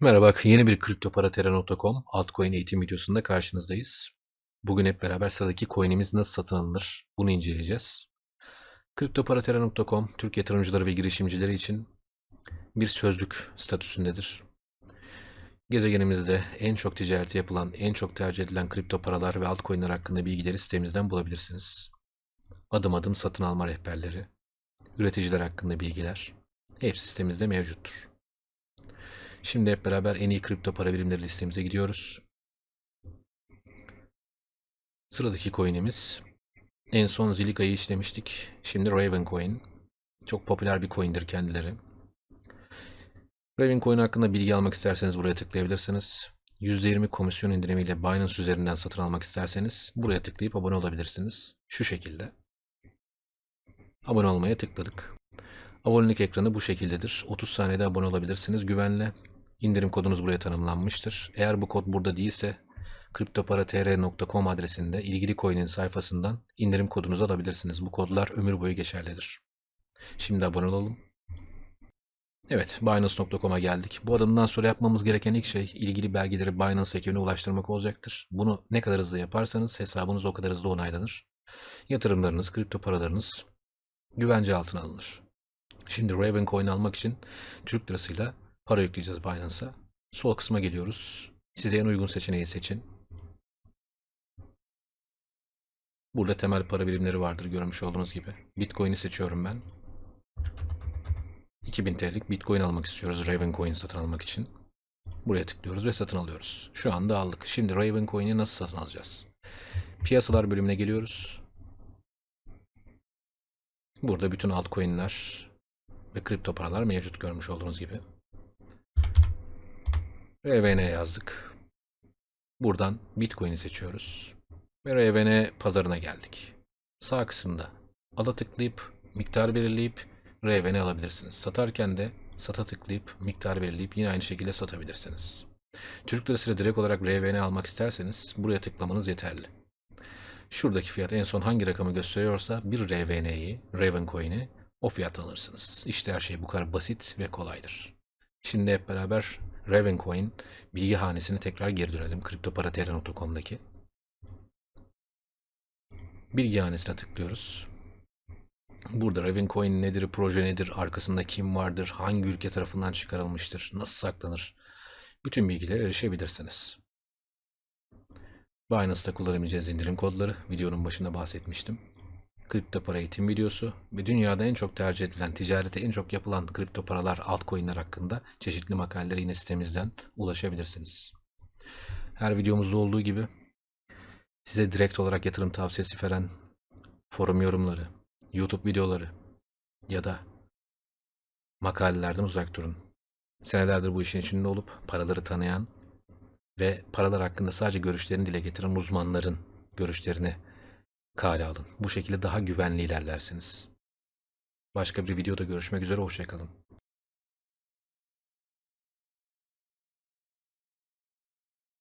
Merhaba, yeni bir kriptoparatera.com altcoin eğitim videosunda karşınızdayız. Bugün hep beraber sıradaki coin'imiz nasıl satın alınır bunu inceleyeceğiz. Kriptoparatera.com Türk yatırımcıları ve girişimcileri için bir sözlük statüsündedir. Gezegenimizde en çok ticareti yapılan, en çok tercih edilen kripto paralar ve altcoin'ler hakkında bilgileri sitemizden bulabilirsiniz. Adım adım satın alma rehberleri, üreticiler hakkında bilgiler hepsi sitemizde mevcuttur. Şimdi hep beraber en iyi kripto para birimleri listemize gidiyoruz. Sıradaki coin'imiz en son Zilika'yı işlemiştik. Şimdi Ravencoin. Çok popüler bir coin'dir kendileri. Ravencoin hakkında bilgi almak isterseniz buraya tıklayabilirsiniz. %20 komisyon indirimiyle Binance üzerinden satın almak isterseniz buraya tıklayıp abone olabilirsiniz. Şu şekilde. Abone olmaya tıkladık. Abonelik ekranı bu şekildedir. 30 saniyede abone olabilirsiniz güvenle. İndirim kodunuz buraya tanımlanmıştır. Eğer bu kod burada değilse kriptoparatr.com adresinde ilgili coin'in sayfasından indirim kodunuzu alabilirsiniz. Bu kodlar ömür boyu geçerlidir. Şimdi abone olalım. Evet, Binance.com'a geldik. Bu adımdan sonra yapmamız gereken ilk şey ilgili belgeleri Binance ekibine ulaştırmak olacaktır. Bunu ne kadar hızlı yaparsanız hesabınız o kadar hızlı onaylanır. Yatırımlarınız, kripto paralarınız güvence altına alınır. Şimdi Ravencoin almak için Türk lirasıyla para yükleyeceğiz Binance'a. Sol kısma geliyoruz. Size en uygun seçeneği seçin. Burada temel para birimleri vardır görmüş olduğunuz gibi. Bitcoin'i seçiyorum ben. 2000 TL'lik Bitcoin almak istiyoruz Ravencoin satın almak için. Buraya tıklıyoruz ve satın alıyoruz. Şu anda aldık. Şimdi Ravencoin'i nasıl satın alacağız? Piyasalar bölümüne geliyoruz. Burada bütün altcoin'ler ve kripto paralar mevcut görmüş olduğunuz gibi. RVN yazdık. Buradan Bitcoin'i seçiyoruz. Ve RVN pazarına geldik. Sağ kısımda ala tıklayıp miktar belirleyip RVN alabilirsiniz. Satarken de sata tıklayıp miktar belirleyip yine aynı şekilde satabilirsiniz. Türk lirasıyla direkt olarak RVN almak isterseniz buraya tıklamanız yeterli. Şuradaki fiyat en son hangi rakamı gösteriyorsa bir RVN'yi, Ravencoin'i o fiyat alırsınız. İşte her şey bu kadar basit ve kolaydır. Şimdi hep beraber Ravencoin bilgi hanesine tekrar geri dönelim. kriptoparatera.com'daki bilgi hanesine tıklıyoruz. Burada Ravencoin nedir, proje nedir, arkasında kim vardır, hangi ülke tarafından çıkarılmıştır, nasıl saklanır? Bütün bilgilere erişebilirsiniz. Binance'da kullanabileceğiniz indirim kodları videonun başında bahsetmiştim. Kripto para eğitim videosu ve dünyada en çok tercih edilen, ticarete en çok yapılan kripto paralar, altcoin'ler hakkında çeşitli makalelere yine sitemizden ulaşabilirsiniz. Her videomuzda olduğu gibi size direkt olarak yatırım tavsiyesi veren forum yorumları, YouTube videoları ya da makalelerden uzak durun. Senelerdir bu işin içinde olup paraları tanıyan ve paralar hakkında sadece görüşlerini dile getiren uzmanların görüşlerini kale alın. Bu şekilde daha güvenli ilerlersiniz. Başka bir videoda görüşmek üzere, hoşçakalın.